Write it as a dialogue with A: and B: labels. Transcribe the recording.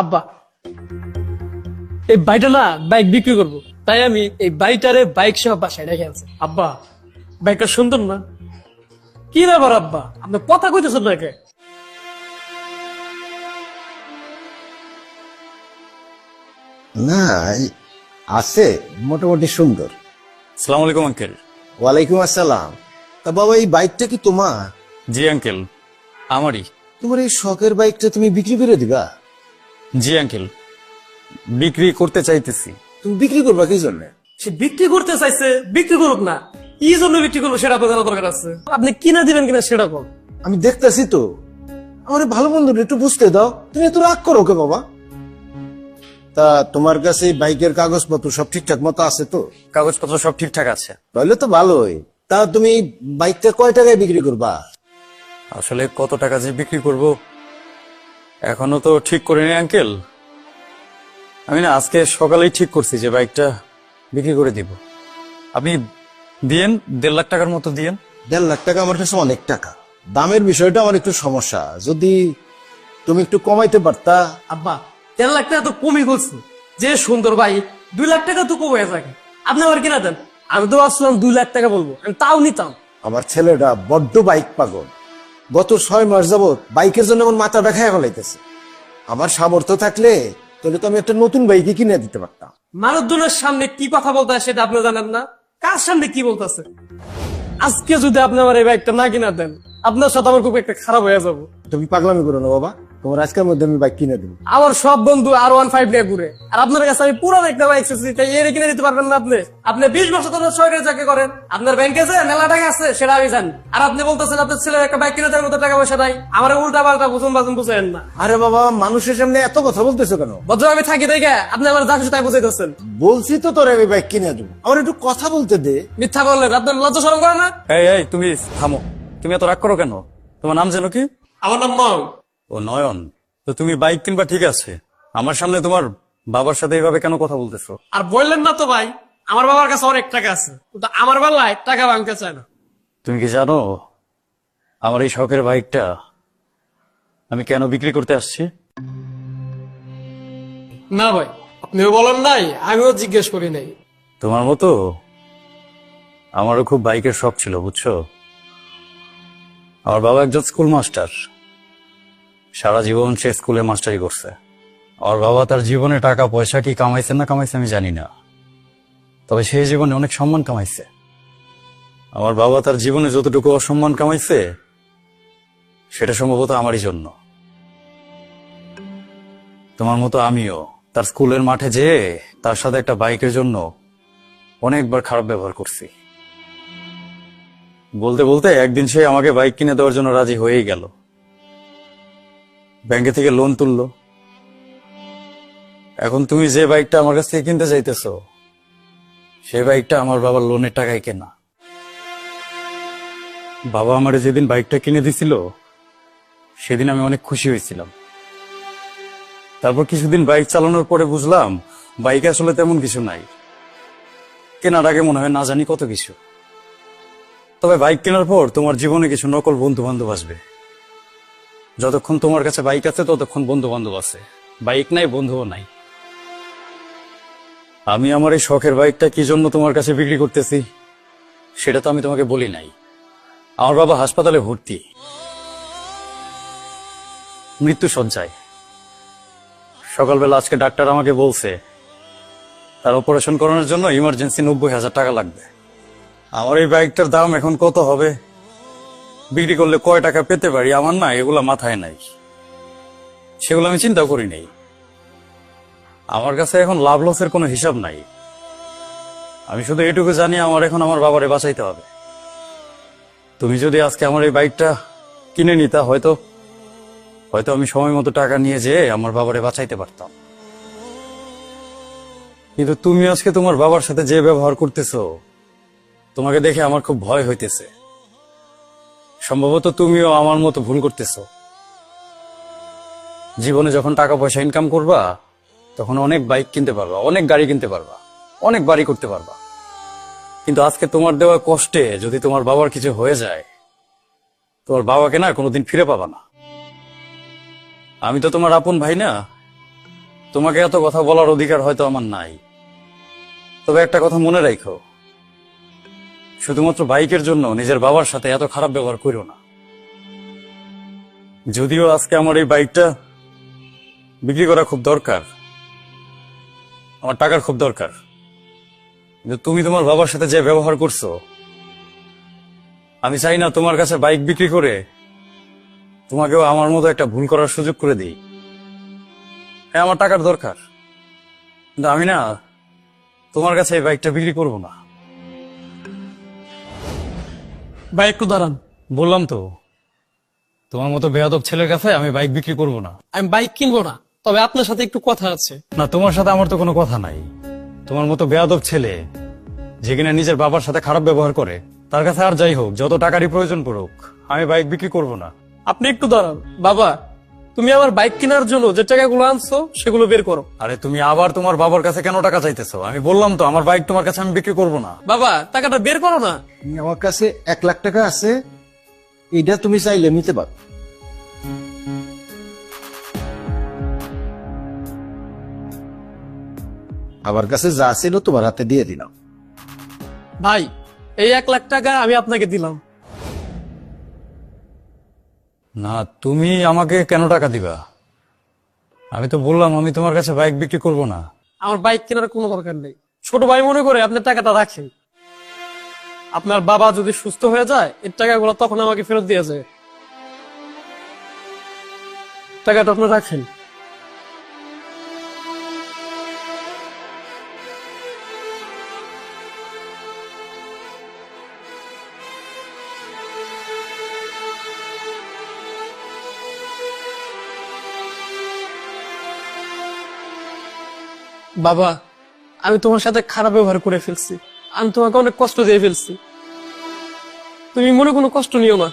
A: আব্বা এই বাইকটা না বাইক বিক্রি করব। তাই আমি এই বাইকটারে বাইক সহ বাসায় রেখে আনছি। আব্বা বাইকটা সুন্দর না? কি ব্যাপার আব্বা? আপনি কথা কইতেছেন না কে
B: না আছে মোটামুটি সুন্দর।
C: সালাম আলাইকুম আঙ্কেল।
B: ওয়ালাইকুম আসসালাম। তা বাবা এই বাইকটা কি তোমার?
C: জি আঙ্কেল। আমারই।
B: তোমার এই শখের বাইকটা তুমি বিক্রি করে দিবা?
C: জি আঙ্কেল। বিক্রি করতে চাইতেছি।
B: তুমি বিক্রি করবা কি জন্য?
A: সে বিক্রি করতে চাইছে বিক্রি করুক না। কি জন্য বিক্রি করব সেটা আপনার জানা দরকার আছে। আপনি কিনা দিবেন কিনা সেটা কোন
B: আমি দেখতেছি তো। আমার ভালো বন্ধু একটু বুঝতে দাও। তুমি এত রাগ করো কে বাবা? তা তোমার কাছে এই বাইকের কাগজপত্র সব ঠিকঠাক মতো আছে তো?
C: কাগজপত্র সব ঠিকঠাক আছে।
B: তাহলে তো ভালোই। তা তুমি বাইকটা কয় টাকায় বিক্রি করবা?
C: আসলে কত টাকা যে বিক্রি করব এখনও তো ঠিক করিনি আঙ্কেল। আমি না আজকে সকালেই ঠিক করছি যে বাইকটা বিক্রি করে দিব। আপনি দিয়েন দেড় লাখ টাকার মতো দিয়েন।
B: দেড় লাখ টাকা আমার কাছে অনেক টাকা। দামের বিষয়টা আমার একটু সমস্যা। যদি তুমি একটু কমাইতে পারতা।
A: আব্বা দেড় লাখ টাকা তো কমই করছে। যে সুন্দর বাইক দুই লাখ টাকা তো কমে থাকে। আপনি আবার কিনা দেন? আমি তো ভাবছিলাম দুই লাখ টাকা বলব। আমি তাও নিতাম।
B: আমার ছেলেটা বড্ড বাইক পাগল। গত ছয় মাস যাবৎ বাইকের জন্য আমার মাথা ব্যথায় ফেলাইতেছে আমার সামর্থ্য থাকলে তাহলে তো আমি একটা নতুন বাইকে কিনে দিতে পারতাম।
A: মানুষজনের সামনে কি কথা বলতে সেটা আপনি জানেন না? কার সামনে কি বলতেছে? আজকে যদি আপনি আমার এই বাইকটা না কিনা দেন আপনার সাথে আমার খুব একটা খারাপ হয়ে যাব।
B: তুমি পাগলামি করো না বাবা। তোমার আজকের মধ্যে আমি বাইক কিনে দেবো।
A: আমার সব বন্ধু আর ওয়ান ফাইভ নিয়ে ঘুরে। আর আপনার কাছে আমি পুরো একটা বাইক এসেছি তাই এর কিনে দিতে পারবেন না আপনি। আপনি বিশ বছর ধরে সরকারি চাকরি করেন। আপনার ব্যাংকে যে মেলা টাকা আছে সেটা আমি জানি। আর আপনি বলতেছেন আপনার ছেলের একটা বাইক কিনে দেওয়ার মতো টাকা পয়সা নাই। আমার উল্টা পাল্টা বুঝুন বাজুন বুঝেন না।
B: আরে বাবা মানুষের সামনে এত কথা বলতেছো কেন?
A: ভদ্র আমি থাকি দেখে আপনি আমার যা তাই বুঝাইতেছেন।
B: বলছি তো তোর আমি বাইক কিনে দেবো। আমার একটু কথা বলতে দে।
A: মিথ্যা বললেন। আপনার লজ্জা সরম করে না?
C: এই এই তুমি থামো। তুমি এত রাগ করো কেন? তোমার নাম যেন কি?
A: আমার নাম মং
C: ও নয়ন। তো তুমি বাইক কিনবা ঠিক আছে। আমার সামনে তোমার বাবার সাথে এইভাবে কেন কথা বলতেছো?
A: আর বললেন না তো ভাই আমার বাবার কাছে অনেক টাকা আছে। কিন্তু আমার বেলায় টাকা ভাঙতে চায় না।
C: তুমি কি জানো আমার এই শখের বাইকটা আমি কেন বিক্রি করতে আসছি?
A: না ভাই আপনিও বলেন নাই আমিও জিজ্ঞেস করি নাই।
C: তোমার মতো আমারও খুব বাইকের শখ ছিল বুঝছ? আমার বাবা একজন স্কুল মাস্টার। সারা জীবন সে স্কুলে মাস্টারি করছে। আমার বাবা তার জীবনে টাকা, পয়সা কি কামাইছে না কামাইছে আমি জানি না। তবে সে জীবনে অনেক সম্মান কামাইছে। আমার বাবা তার জীবনে যতটুকু অসম্মান কামাইছে, সেটা সম্ভবত আমারই জন্য। তোমার মতো আমিও তার স্কুলের মাঠে যেয়ে তার সাথে একটা বাইকের জন্য অনেকবার খারাপ ব্যবহার করছি। বলতে বলতে একদিন সে আমাকে বাইক কিনে দেওয়ার জন্য রাজি হয়েই গেল। ব্যাংকে থেকে লোন তুললো। এখন তুমি যে বাইকটা আমার কাছ থেকে কিনতে চাইতেছো সেই বাইকটা আমার বাবার লোনের টাকায় কেনা। বাবা আমার যেদিন বাইকটা কিনে দিছিল, সেদিন আমি অনেক খুশি হয়েছিলাম। তারপর কিছুদিন বাইক চালানোর পরে বুঝলাম বাইক আসলে তেমন কিছু নাই। কেনার আগে মনে হয় না জানি কত কিছু। তবে বাইক কেনার পর তোমার জীবনে কিছু নকল বন্ধু বান্ধব আসবে। যতক্ষণ তোমার কাছে বাইক আছে, ততক্ষণ বন্ধু বান্ধব আছে। বাইক নাই, বন্ধুও নাই। আমি আমার এই শখের বাইকটা কি জন্য তোমার কাছে বিক্রি করতেছি, সেটা তো আমি তোমাকে বলি নাই। আমার বাবা হাসপাতালে ভর্তি। মৃত্যু সজ্জায়। সকালবেলা আজকে ডাক্তার আমাকে বলছে, তার অপারেশন করানোর জন্য ইমার্জেন্সি নব্বই হাজার টাকা লাগবে। আমার এই বাইকটার দাম এখন কত হবে? বিক্রি করলে কয় টাকা পেতে পারি? আমার না, এগুলা মাথায় নাই। সেগুলো আমি চিন্তা করি নাই। আমার কাছে এখন লাভ লসের কোনো হিসাব নাই। আমি শুধু এটুকু জানি আমার এখন আমার বাবারে বাঁচাইতে হবে। তুমি যদি আজকে আমার এই বাইকটা কিনে নিতা, হয়তো হয়তো আমি সময় মতো টাকা নিয়ে যেয়ে আমার বাবারে বাঁচাইতে পারতাম। কিন্তু তুমি আজকে তোমার বাবার সাথে যে ব্যবহার করতেছো, তোমাকে দেখে আমার খুব ভয় হইতেছে। সম্ভবত তুমিও আমার মতো ভুল করতেছো। জীবনে যখন টাকা পয়সা ইনকাম করবা, তখন অনেক বাইক কিনতে পারবা, অনেক গাড়ি কিনতে পারবা, অনেক বাড়ি করতে পারবা। কিন্তু আজকে তোমার দেওয়া কষ্টে যদি তোমার বাবার কিছু হয়ে যায়, তোমার বাবাকে না কোনোদিন ফিরে পাবা না। আমি তো তোমার আপন ভাই না, তোমাকে এত কথা বলার অধিকার হয়তো আমার নাই। তবে একটা কথা মনে রাখো শুধুমাত্র বাইকের জন্য নিজের বাবার সাথে এত খারাপ ব্যবহার করো না। যদিও আজকে আমার এই বাইকটা বিক্রি করা খুব দরকার। আমার টাকার খুব দরকার। কিন্তু তুমি তোমার বাবার সাথে যে ব্যবহার করছ, আমি চাই না তোমার কাছে বাইক বিক্রি করে তোমাকেও আমার মতো একটা ভুল করার সুযোগ করে দিই। হ্যাঁ আমার টাকার দরকার। কিন্তু আমি না তোমার কাছে এই বাইকটা বিক্রি করব না।
A: ভাই একটু দাঁড়ান।
C: বললাম তো তোমার মতো বেয়াদব ছেলের কাছে আমি বাইক বিক্রি করব না।
A: আমি বাইক কিনবো না। তবে আপনার সাথে একটু কথা আছে।
C: না তোমার সাথে আমার তো কোনো কথা নাই। তোমার মতো বেয়াদব ছেলে যে কিনা নিজের বাবার সাথে খারাপ ব্যবহার করে তার কাছে আর যাই হোক যত টাকারই প্রয়োজন পড়ুক আমি বাইক বিক্রি করব না।
A: আপনি একটু দাঁড়ান। বাবা তুমি আমার বাইক কেনার জন্য যে টাকাগুলো আনছো সেগুলো বের করো।
C: আরে তুমি আবার তোমার বাবার কাছে কেন টাকা চাইতেছো? আমি বললাম তো আমার বাইক তোমার কাছে আমি বিক্রি করব না।
A: বাবা টাকাটা বের করো না।
B: আমার কাছে এক লাখ টাকা আছে এটা তুমি চাইলে নিতে পারো। আমার কাছে যা ছিল তোমার হাতে দিয়ে দিলাম।
A: ভাই এই এক লাখ টাকা আমি আপনাকে দিলাম।
C: না, তুমি আমাকে কেন টাকা দিবা? আমি তো বললাম, আমি তোমার কাছে বাইক বিক্রি করব না।
A: আমার বাইক কেনার কোনো দরকার নেই। ছোট ভাই মনে করে আপনার টাকাটা রাখেন। আপনার বাবা যদি সুস্থ হয়ে যায়, এর টাকাগুলো তখন আমাকে ফেরত দিয়ে যায় টাকাটা আপনি রাখেন। বাবা, আমি তোমার সাথে খারাপ ব্যবহার করে ফেলছি। আমি তোমাকে অনেক কষ্ট দিয়ে ফেলছি। তুমি মনে কোনো কষ্ট নিও না।